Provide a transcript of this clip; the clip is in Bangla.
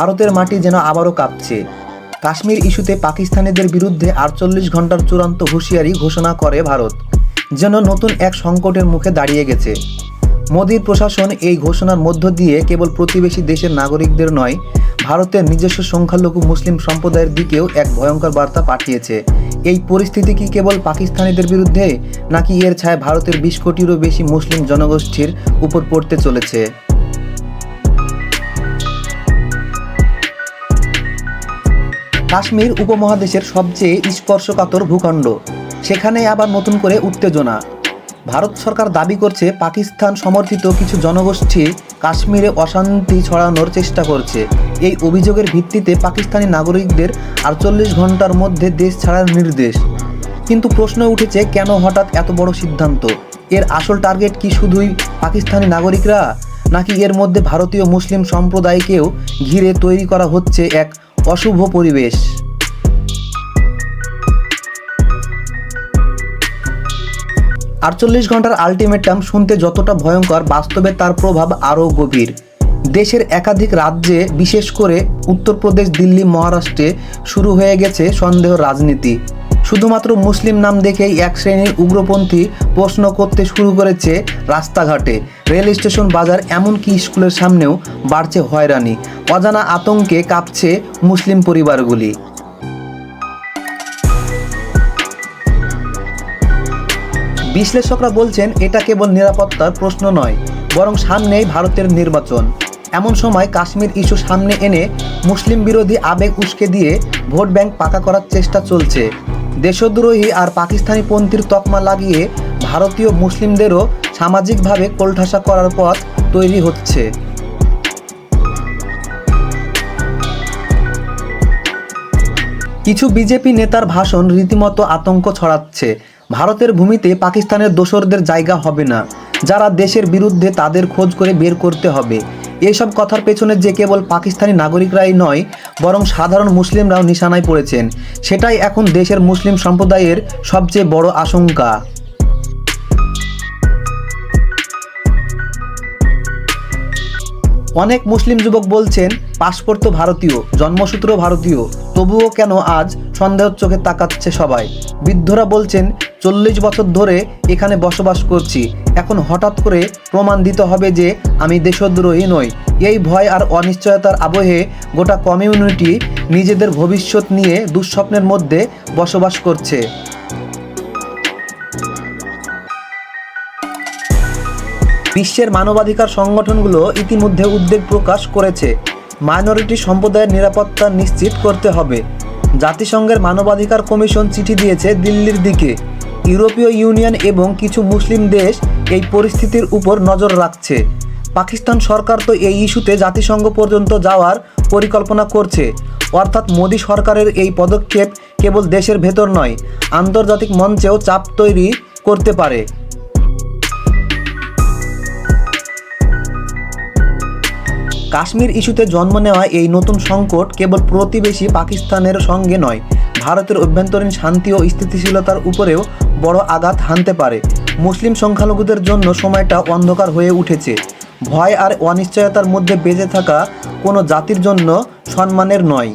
ভারতের মাটি যেন আবারও কাঁপছে। কাশ্মীর ইস্যুতে পাকিস্তানিদের বিরুদ্ধে আটচল্লিশ ঘণ্টার চূড়ান্ত হুঁশিয়ারি ঘোষণা করে ভারত, যেন নতুন এক সংকটের মুখে দাঁড়িয়ে গেছে। মোদীর প্রশাসন এই ঘোষণার মধ্য দিয়ে কেবল প্রতিবেশী দেশের নাগরিকদের নয়, ভারতের নিজস্ব সংখ্যালঘু মুসলিম সম্প্রদায়ের দিকেও এক ভয়ঙ্কর বার্তা পাঠিয়েছে। এই পরিস্থিতি কি কেবল পাকিস্তানিদের বিরুদ্ধে, নাকি এর ছায় ভারতের বিশ কোটিরও বেশি মুসলিম জনগোষ্ঠীর উপর পড়তে চলেছে? কাশ্মীর উপমহাদেশের সবচেয়ে স্পর্শকাতর ভূখণ্ড। সেখানে আবার নতুন করে উত্তেজনা। ভারত সরকার দাবি করছে, পাকিস্তান সমর্থিত কিছু জনগোষ্ঠী কাশ্মীরে অশান্তি ছড়ানোর চেষ্টা করছে। এই অভিযোগের ভিত্তিতে পাকিস্তানি নাগরিকদের আটচল্লিশ ঘণ্টার মধ্যে দেশ ছাড়ার নির্দেশ। কিন্তু প্রশ্ন উঠেছে, কেন হঠাৎ এত বড় সিদ্ধান্ত? এর আসল টার্গেট কি শুধুই পাকিস্তানি নাগরিকরা? নাকি এর মধ্যে ভারতীয় মুসলিম সম্প্রদায়কেও ঘিরে তৈরি করা হচ্ছে এক অশুভ পরিবেশ। আটচল্লিশ ঘণ্টার আলটিমেটাম শুনতে যতটা ভয়ঙ্কর বাস্তবে তার প্রভাব আরও গভীর। দেশের একাধিক রাজ্যে, বিশেষ করে উত্তরপ্রদেশ দিল্লি, মহারাষ্ট্রে শুরু হয়ে গেছে সন্দেহ রাজনীতি। শুধুমাত্র মুসলিম নাম দেখেই এক শ্রেণির উগ্রপন্থী প্রশ্ন করতে শুরু করেছে রাস্তাঘাটে। রেল স্টেশন বাজার এমনকি স্কুলের সামনেও বাড়ছে হয়রানি। অজানা আতঙ্কে কাঁপছে মুসলিম পরিবারগুলি। বিশ্লেষকরা বলছেন, এটা কেবল নিরাপত্তার প্রশ্ন নয়, বরং সামনেই ভারতের নির্বাচন। এমন সময় কাশ্মীর ইস্যু সামনে এনে মুসলিম বিরোধী আবেগ উস্কে দিয়ে ভোট ব্যাংক পাকা করার চেষ্টা চলছে। দেশদ্রোহী আর পাকিস্তানি পন্থীর তকমা লাগিয়ে ভারতীয় মুসলিমদেরও সামাজিকভাবে কোলঠাসা করার পথ তৈরি হচ্ছে। কিছু বিজেপি নেতার ভাষণ রীতিমতো আতঙ্ক ছড়াচ্ছে। ভারতের ভূমিতে পাকিস্তানের দোসরদের জায়গা হবে না। যারা দেশের বিরুদ্ধে তাদের খোঁজ করে বের করতে হবে। এইসব কথার পেছনে যে কেবল পাকিস্তানি নাগরিকরাই নয়, বরং সাধারণ মুসলিমরাও নিশানায় পড়েছেন। সেটাই এখন দেশের মুসলিম সম্প্রদায়ের সবচেয়ে বড় আশঙ্কা। অনেক মুসলিম যুবক বলছেন, পাসপোর্ট তো ভারতীয়, জন্মসূত্র ভারতীয়। তবুও কেন আজ সন্দেহের চোখে তাকাচ্ছে সবাই? বৃদ্ধরা বলছেন চল্লিশ বছর ধরে এখানে বসবাস করছি। এখন হঠাৎ করে প্রমাণ দিতে হবে যে আমি দেশদ্রোহী নই। এই ভয় আর অনিশ্চয়তার আবহে গোটা কমিউনিটি নিজেদের ভবিষ্যৎ নিয়ে দুঃস্বপ্নের মধ্যে বসবাস করছে। বিশ্বের মানবাধিকার সংগঠনগুলো ইতিমধ্যে উদ্বেগ প্রকাশ করেছে। মাইনরিটি সম্প্রদায়ের নিরাপত্তা নিশ্চিত করতে হবে। জাতিসংঘের মানবাধিকার কমিশন চিঠি দিয়েছে দিল্লির দিকে। ইউরোপীয় ইউনিয়ন এবং কিছু মুসলিম দেশ এই পরিস্থিতির উপর নজর রাখছে। পাকিস্তান সরকার তো এই ইস্যুতে জাতিসংঘ পর্যন্ত যাওয়ার পরিকল্পনা করছে। অর্থাৎ মোদী সরকারের এই পদক্ষেপ কেবল দেশের ভেতর নয়, আন্তর্জাতিক মঞ্চেও চাপ তৈরি করতে পারে। কাশ্মীর ইস্যুতে জন্ম নেওয়া এই নতুন সংকট কেবল প্রতিবেশী পাকিস্তানের সঙ্গে নয়, ভারতের অভ্যন্তরীণ শান্তি ও স্থিতিশীলতার উপরেও বড় আঘাত হানতে পারে। মুসলিম সংখ্যালঘুদের জন্য সময়টা অন্ধকার হয়ে উঠেছে। ভয় আর অনিশ্চয়তার মধ্যে বেঁচে থাকা কোনো জাতির জন্য সম্মানের নয়।